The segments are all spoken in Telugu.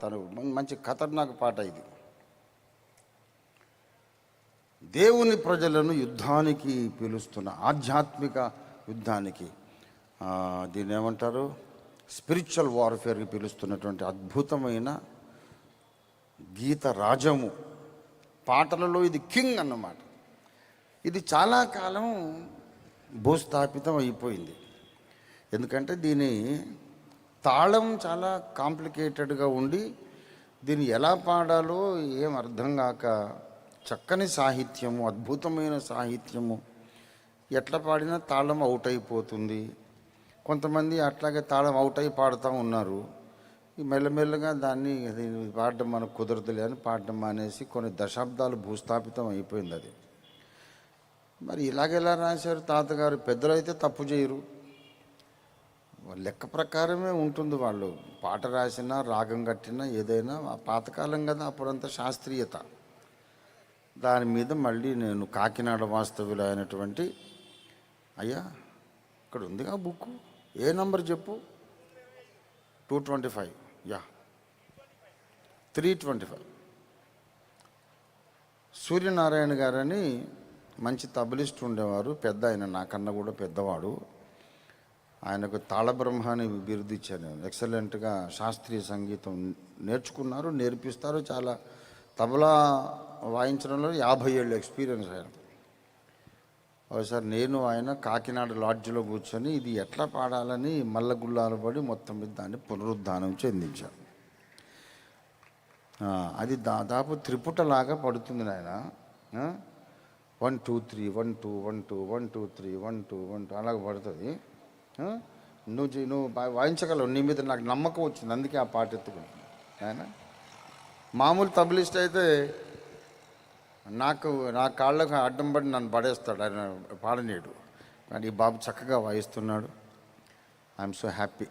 తను మంచి ఖతర్నాక్ పాట ఇది. దేవుని ప్రజలను యుద్ధానికి పిలుస్తున్న ఆధ్యాత్మిక యుద్ధానికి దీన్ని ఏమంటారు? స్పిరిచువల్ వార్ఫేర్కి పిలుస్తున్నటువంటి అద్భుతమైన గీత రాజము పాటలలో ఇది కింగ్ అన్నమాట. ఇది చాలా కాలం భూస్థాపితం అయిపోయింది. ఎందుకంటే దీని తాళం చాలా కాంప్లికేటెడ్గా ఉండి దీన్ని ఎలా పాడాలో ఏం అర్థం కాక చక్కని సాహిత్యము అద్భుతమైన సాహిత్యము ఎట్లా పాడినా తాళం అవుట్ అయిపోతుంది కొంతమంది అట్లాగే తాళం అవుట్ అయి పాడుతూ ఉన్నారు. మెల్లమెల్లగా దాన్ని పాడడం మనకు కుదరదులే అని పాడడం మానేసి కొన్ని దశాబ్దాలు భూస్థాపితం అయిపోయింది అది. మరి ఇలాగెలా రాశారు తాతగారు? పెద్దలు అయితే తప్పు చేయరు. లెక్క ప్రకారమే ఉంటుంది వాళ్ళు. పాట రాసినా రాగం కట్టినా ఏదైనా ఆ పాతకాలం కదా అప్పుడంతా శాస్త్రీయత. దాని మీద మళ్ళీ నేను కాకినాడ వాస్తవ్యులు అయినటువంటి అయ్యా ఇక్కడ ఉందిగా బుక్. ఏ నంబర్ చెప్పు? Two twenty five. Yeah. Three twenty five. Suryanarayana గారని మంచి తబలిస్ట్ ఉండేవారు పెద్ద ఆయన నాకన్నా కూడా పెద్దవాడు. ఆయనకు తాళబ్రహ్మ అని బిరుదు ఇచ్చాను ఎక్సలెంట్గా శాస్త్రీయ సంగీతం నేర్చుకున్నారు నేర్పిస్తారు. చాలా తబలా వాయించడంలో యాభై ఏళ్ళు ఎక్స్పీరియన్స్ ఆయన. ఒకసారి నేను ఆయన కాకినాడ లాడ్జ్లో కూర్చొని ఇది ఎట్లా పాడాలని మల్లగుల్లాలు పడి మొత్తం మీద దాన్ని పునరుద్ధానం చెందించాను అది దాదాపు త్రిపుటలాగా పడుతుంది నాయన. One two three one two one two one two three one two one two అలాగ పడుతుంది. నువ్వు నువ్వు వాయించగలవు. నీ మీద నాకు నమ్మకం వచ్చింది. అందుకే ఆ పాట ఎత్తుకుని ఆయన మామూలు తబలిస్ట్ అయితే నాకు నా కాళ్ళకు అడ్డం పడి నన్ను పడేస్తాడు. ఆయన పాడనీయుడు. కానీ ఈ బాబు చక్కగా వాయిస్తున్నాడు. ఐఎమ్ సో హ్యాపీ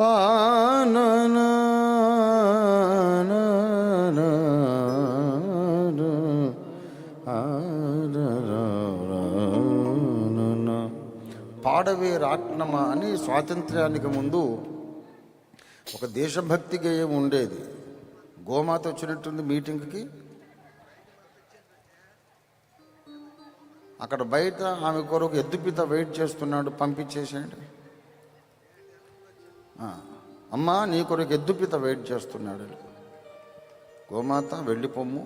ఆ పాడవే రాట్నమ అని స్వాతంత్ర్యానికి ముందు ఒక దేశభక్తి గేయం ఉండేది. గోమాత వచ్చినట్టుంది మీటింగ్కి. అక్కడ బయట ఆమె కొరకు ఎద్దుపిత వెయిట్ చేస్తున్నాడు పంపించేసేయండి. అమ్మా నీ కొరకు ఎద్దుపిత వెయిట్ చేస్తున్నాడు. గోమాత వెళ్ళిపోము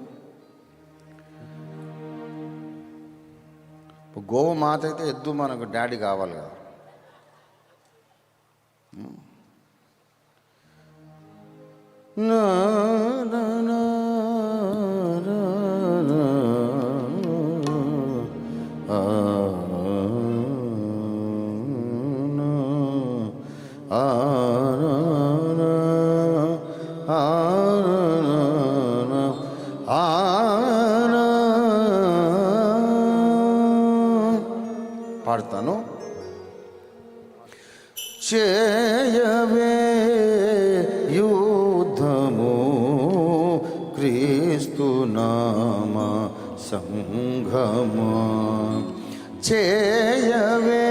ఇప్పుడు గోమాత అయితే ఎద్దు మనకు డాడీ కావాలి కదా. పాడతాను చేయవే యుద్ధము క్రీస్తునామ సంఘమా. చేయవే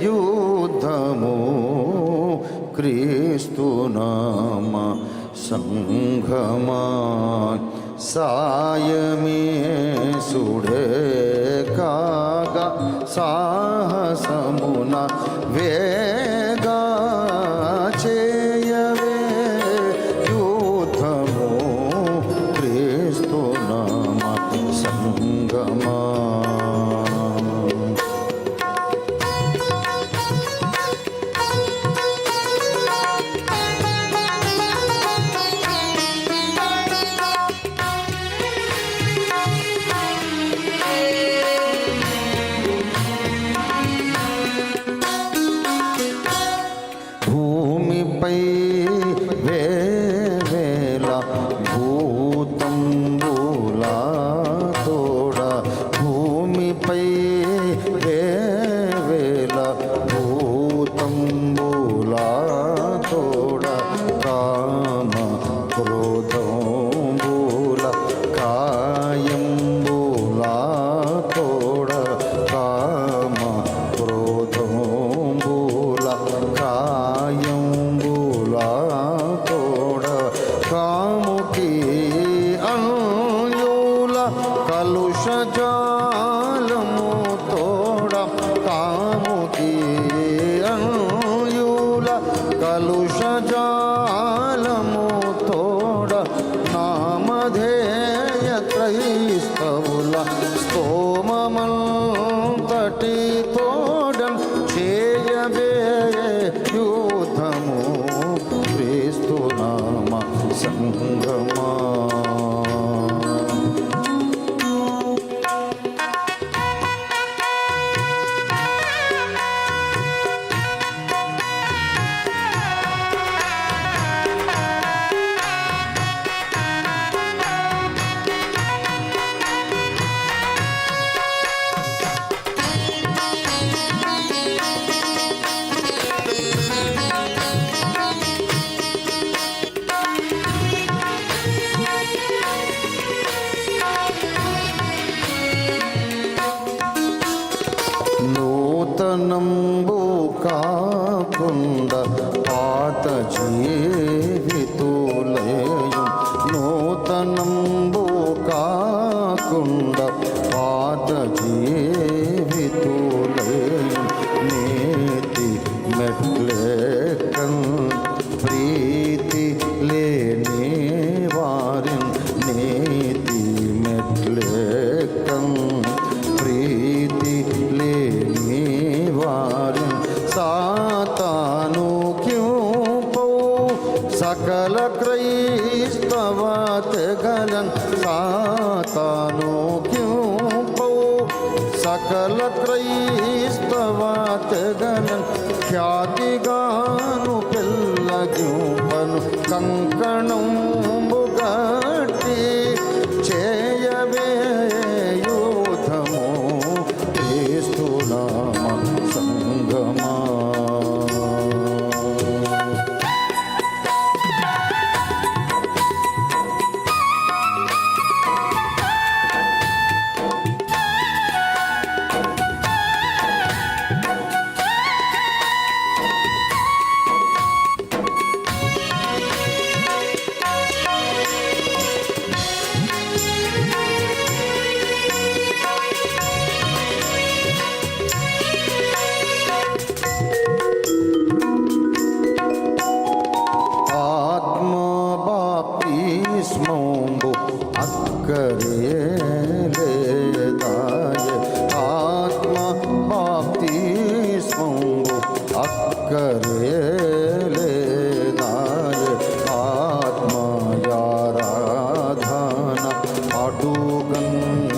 యుద్ధము క్రీస్తునామ సంఘమా. సాయమే సుడే కాగా సాహసమునా Yeah. కాకుండా పాత జీ సకల క్రైస్తవ తెగలన్ ఖ్యాతిగాను పిల్లగ్యూపను కంకణం బుగట్టి చేయవే యూధము വിസ്മോമ്പു അക്കരയേലേതായ ആത്മഭാപ്തി സ്മോമ്പു അക്കരയേലേതായ ആത്മയാരാധന അടുകന്ന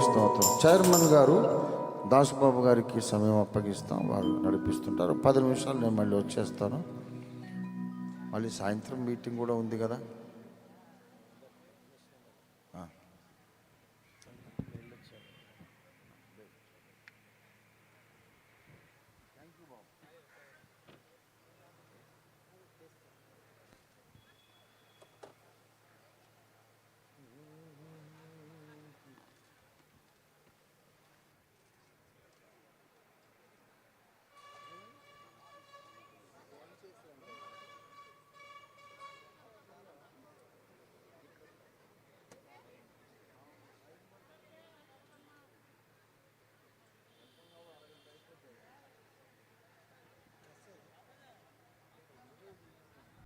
స్తోత్రం. చైర్మన్ గారు దాసుబాబు గారికి సమయం అప్పగిస్తాం. వారు నడిపిస్తుంటారు. పది నిమిషాలు నేను మళ్ళీ వచ్చేస్తాను. మళ్ళీ సాయంత్రం మీటింగ్ కూడా ఉంది కదా.